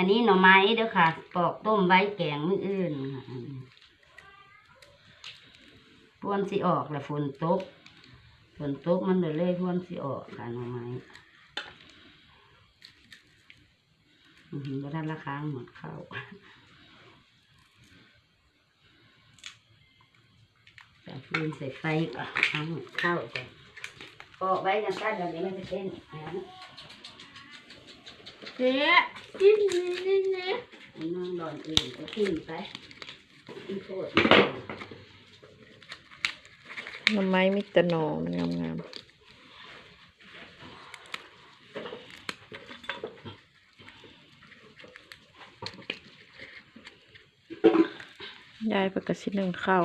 อันนี้หน่อไม้เด้อค่ะ ปอกต้มไว้แกงมื้ออื่นค่ะพวนสิออกแล้วฝนตกฝนตกมันเลยเลยพวนสิออกค่ะหน่อไม้อือหือบ่ทันละค้างหมดเข้าใส่ฟืนใส่ไฟก่อนค้างหมดเข้าก่อนปอกไว้กันสั้นแบบนี้มันจะเต้นนะเจ๊ จิ้มนี่นี่นี่อันนั่งดอนอื่นก็กินไปกินโคตรหน่อไม้มิตรหนอมันงามๆยายประกาศหนึ่งเข้าว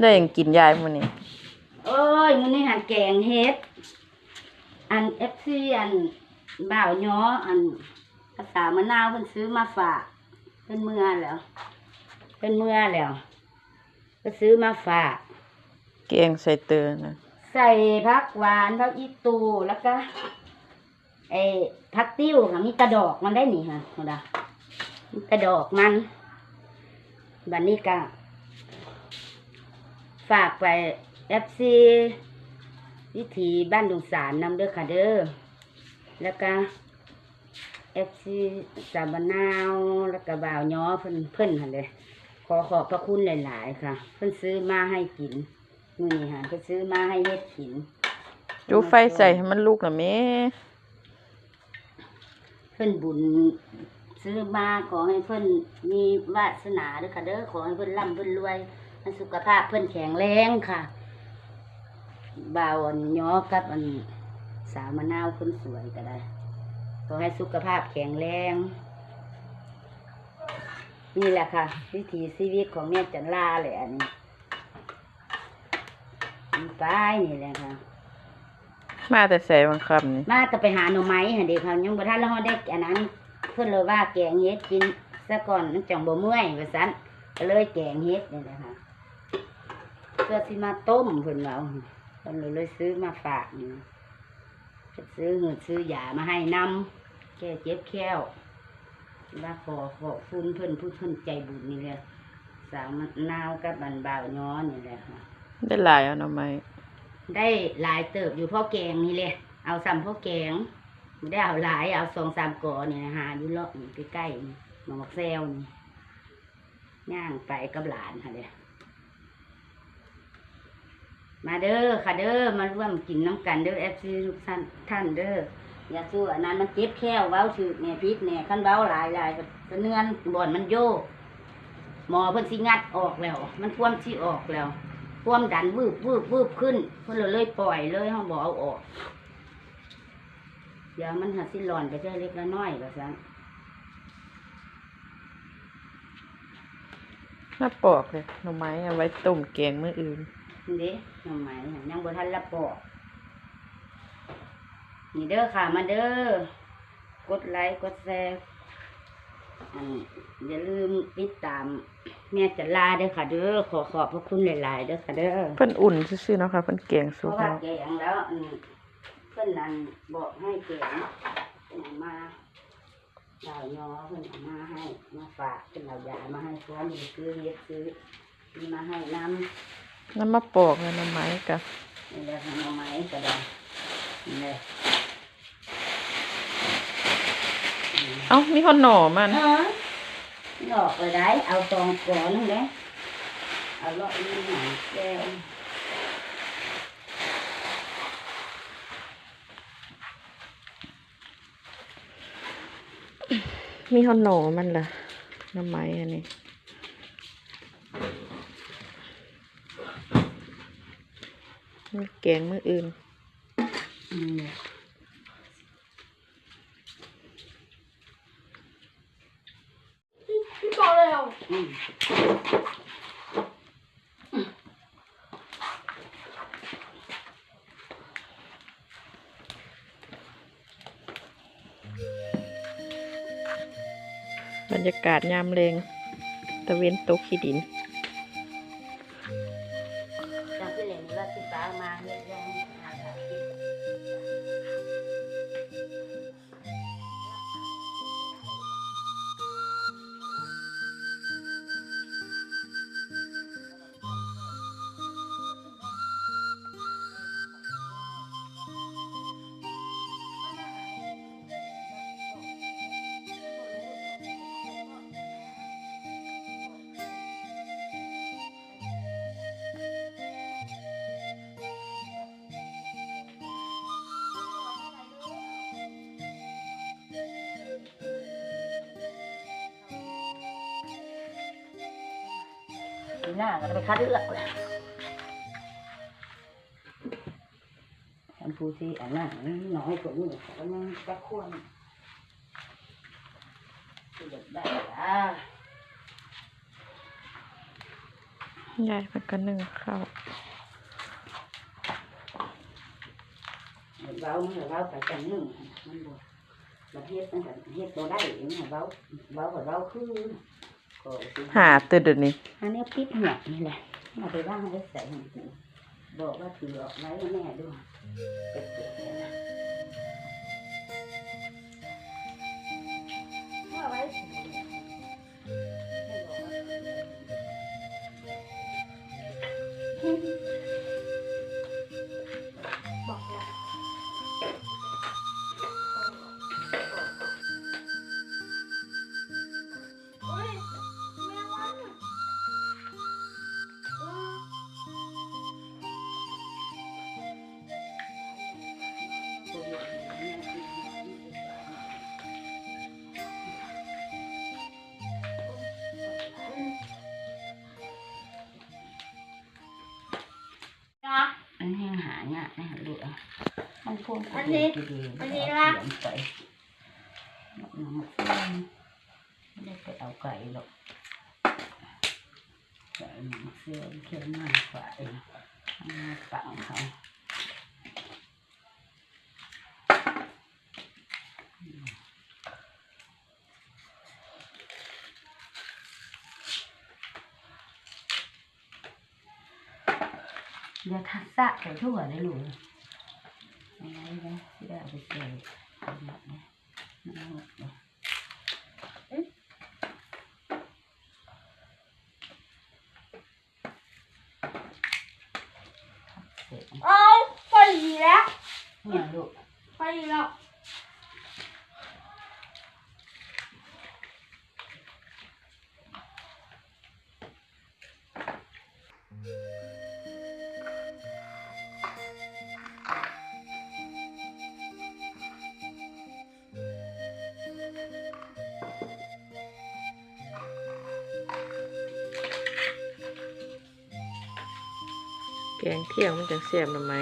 ได้หยังกินยายมันนี่ โอ้ยมันนี่หันแกงเฮ็ด อันเอฟซีอันบ่าวย้ออันภาษามะนาวเพิ่นซื้อมาฝากเพิ่นเมื่อแล้วเพิ่นเมื่อแล้วก็ซื้อมาฝากแกงใส่เตือนะใส่ผักหวานผักอีตูแล้วก็ไอ้ผักติ้วค่ะมีกระดอกมันได้นี่ค่ะเห็นปะมีกระดอกมันบันนี้ก็ฝากไป เอฟซีวิถีบ้านดุงสารนำเด้อค่ะเด้อแล้วก็เอฟซีสามะนาวแล้วก็บ่าวย้อเพิ่นเพิ่นค่ะเลยขอขอบพระคุณหลาย ๆ ค่ะ เพิ่นซื้อมาให้กินนี่ค่ะเพิ่นซื้อมาให้เฮ็ดกินจูไฟใส่ให้มันลุกนะแม่เพิ่นบุญซื้อมาขอให้เพิ่นมีวาสนาเด้อค่ะเด้อขอให้เพิ่นร่ำเพิ่นรวยให้สุขภาพเพิ่นแข็งแรงค่ะ บ่าวอันย้อกับอันสาวมะนาวคนสวยก็ได้ขอให้สุขภาพแข็งแรง นี่แหละค่ะ วิถีชีวิตของแม่จันลาเลยอันนี้มีป้ายนี่แหละค่ะ มาแต่ใส่บางคำนี่มาแต่ไปหาหน่อไม้ค่ะเด็กค่ะยังบ่ทันแล้วเฮาได้อันนั้น เพิ่นเลยว่าแกงเฮ็ดกินซะก่อนมันจังบ่เมื่อยว่าซั่นก็เลยแกงเฮ็ดนี่แหละค่ะเพื่อสิมาต้มเพิ่นเอา เพิ่นเลยเลยซื้อมาฝากนี่ก็ซื้อเงินซื้อยามาให้นำแก้เจ็บแค้วว่าขอขอบคุณเพิ่นผู้เพิ่นใจบุญนี่แหละสาวมะนาวกับบันบ่าวย้อนี่แหละค่ะ ได้หลายเอาหน่อไม้ได้หลายเติบอยู่พ่อแกงนี่เลยเอาซ้ำพ่อแกงไม่ได้เอาหลายเอาสองสามก่อนี่นะหาอยู่เลาะนี่ใกล้ๆนี่หนองมักแซวนี่ย่างไปกับหลานค่ะเด้อ มาเด้อค่ะเด้อมาร่วมกินน้ำกันเด้อเอฟซีทุกท่านท่านเด้ออย่าสู้อันนั้นมันเจ็บแค้วเว้าถือเนี่ยพิษเนี่ยขั้นเว้าหลายหลายๆก็เนื้อนบ่อนมันโยกหมอเพิ่นสิงัดออกแล้ว มันพ่วมสิออกแล้วควมดันวืบวืบวืบขึ้นเพื่อนเลยเลยปล่อยเลยเขาบอกเอาออกเดี๋ยวมันหัดสิหลอนไปแค่เล็กละน้อยแบบนั้นน่าปอกเลยหน่อไม้เอาไว้ต้มแกงมื้ออื่น นี่เด้ทำไมยังบ่ทันละปอกนี่เด้อค่ะมาเด้อกดไลค์กดแชร์อันอย่าลืมติดตามแม่จะลาเด้อค่ะเด้อขอขอบพระคุณหลายๆเด้อค่ะเด้อเพิ่นอุ่นซื่อๆเนาะค่ะเพิ่นแกงเพสุกราะว่าเนาะแกงแล้วอันเพื่อนนั้นบอกให้แกงเอามาดาวยอเพื่อนเอามาให้มาฝากเพื่อนเอายามาให้พร้อมมีซื้อเฮ็ดซื้อมีมาให้น้ น้ำมาปอกเลยหน่อไม้กะำนี่แหละทำเอาไม้ก็ได้นี่แหละเอ้ามีคนหน่อมันเออหลอกไปได้ เอาตองก่อนนั่นแหละเอาเลาะนี่หน่อยแก้วมีคนหน่อมันล่ะหน่อไม้อันนี้ มีแกงมื้ออื่นอืมพี่บอกเลยเหรออืมบรรยากาศยามเลงตะเวนตกขี้ดิน หน้าก็ไปคัดเลือกแหละอันผู้ที่อันนั้นน้อยกว่านี้ก็ยังจะควรที่จะได้อะยายมันก็นึ่งข้าวเว้ามันก็เว้าไปจังหนึงมันบ่บ่เฮ็ดมันก็เฮ็ดบ่ได้มันก็เว้าเว้าก็เว้าคือก็สิ หาตื่นเดี๋ยวนี้อันนี้ปิดหัวนี่แหละมาไปว่างไว้ใส่หัวกูบอกว่าถือออกไว้ให้แม่ด้วยเก็บๆเลยนะว่าไว้ให้บอกว่า นี่ยนะลูกอะมันพ่วงอันนี้อันนี้ล่ะไปน้ำมันไม่ได้ไปเอาไก่หรอกไก่หนังเสื้อเขียนมาฝ่ายมาฝังเขาียทักษะไปทั่วเลยลูกอะไงนะที่ได้เอาไปเจอเอาหมดเลยเอาหมดเลยเสร็จเอาไปอีแล้วไปอีแล้ว แกงเที่ยงมันจังเสียบหน่อไม้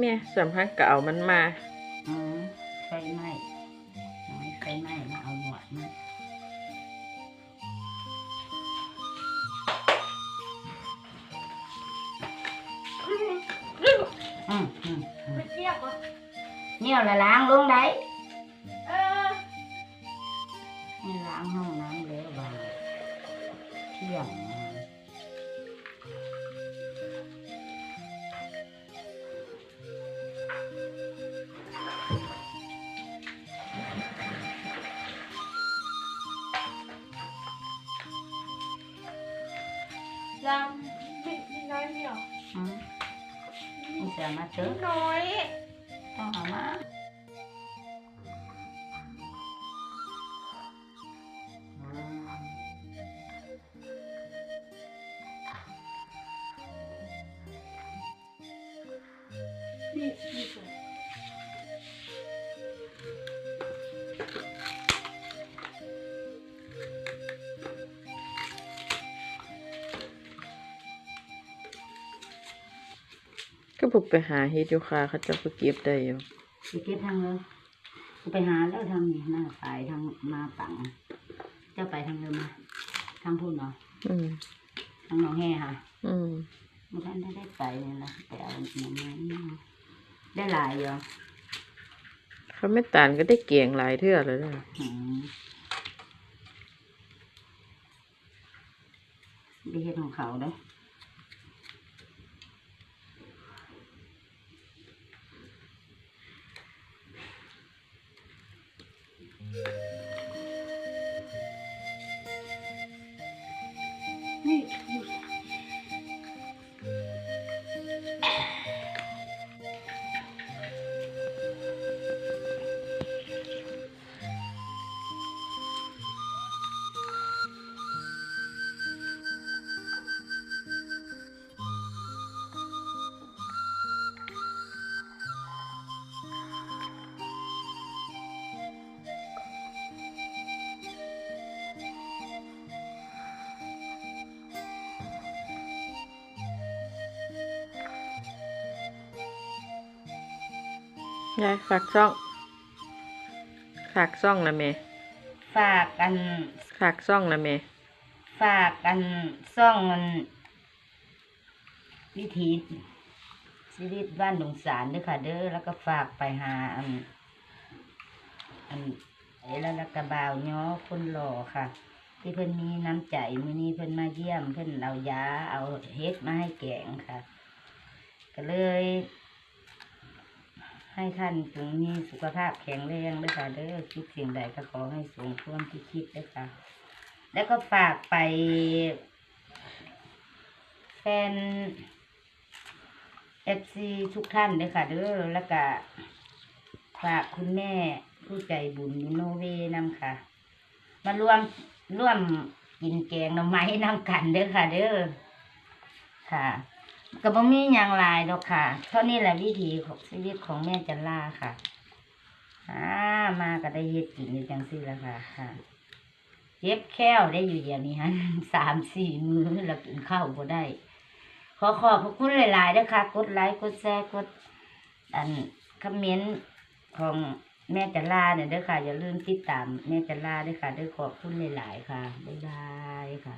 แม่สำคัญก็เอามันมาอืมไฟไหม้น้อยไฟไหม้มาเอาหนวดมันอืมอืมอืมไปเทียบเหรอเนี่ยละล้างลงได้เออนี่ล้างห้องน้ำแล้วว่าเที่ยงมายัง จะมาเจอไม่น้อยต้องเอามา ก็บุกไปหาเฮ็ดอยู่ค่ะเขาเจะไปเก็บได้อยู่ไปเก็บทางเลยไปหาแล้วทางนี้หน้าไปทางมาปังเจ้าไปทางเดิมมาทางพุ่นเนาะอืมทางหนองแห่ค่ะ อืมเมื่อนั้นได้ได้ไปเนี่ยนะไปเอาหน่อไม้มาได้หลายอยู่เขาไม่ตานก็ได้เกียงหลายเทื่อเลยนะอืมไปเฮ็ดของเขาเด้อ Yeah. ยายฝากซ่อง ฝากซ่องนะเมฝากกัน ฝากซ่องนะเมฝากกันซ่องมันวิถีชีวิตบ้านดงสารเด้อค่ะ เด้อแล้วก็ฝากไปหาอันอันไอ้แล้วแล้วกระบาวย้อคนหล่อค่ะ ที่เพิ่นมีน้ำใจมื้อนี้เพิ่นมาเยี่ยม เพิ่นเอายาเอาเฮ็ดมาให้แกงค่ะ ก็เลย ให้ท่านจงมีสุขภาพแข็งแรงด้วยค่ะเด้อคิดสิ่งใดก็ขอให้สมควมที่คิดด้วยค่ะ แล้วก็ฝากไปแฟนเอฟซีทุกท่านเลยค่ะเด้อแล้วก็ฝากคุณแม่ผู้ใจบุญยูโนเวนำค่ะ มาร่วมร่วมกินแกงหน่อไม้นำกันเด้อค่ะเด้อค่ะ ก็บ่มีอย่างลายดอกค่ะ เท่านี้แหละวิถีของชีวิตของแม่จันลาค่ะอ่ามาก็ได้เฮ็ดกินอยู่จังซี่แล้วค่ะค่ะเจ็บแค้วได้อยู่อย่างนี้ฮะสามสี่มือแล้วกินข้าวก็ได้ ขอขอบพระคุณหลายๆด้วยค่ะ กดไลค์ กดแชร์ กด อันคอมเมนต์ของแม่จันลาเนี่ยเด้อค่ะ อย่าลืมติดตามแม่จันลาด้วยค่ะ ด้วยขอบคุณหลายๆค่ะ บ๊ายบายค่ะ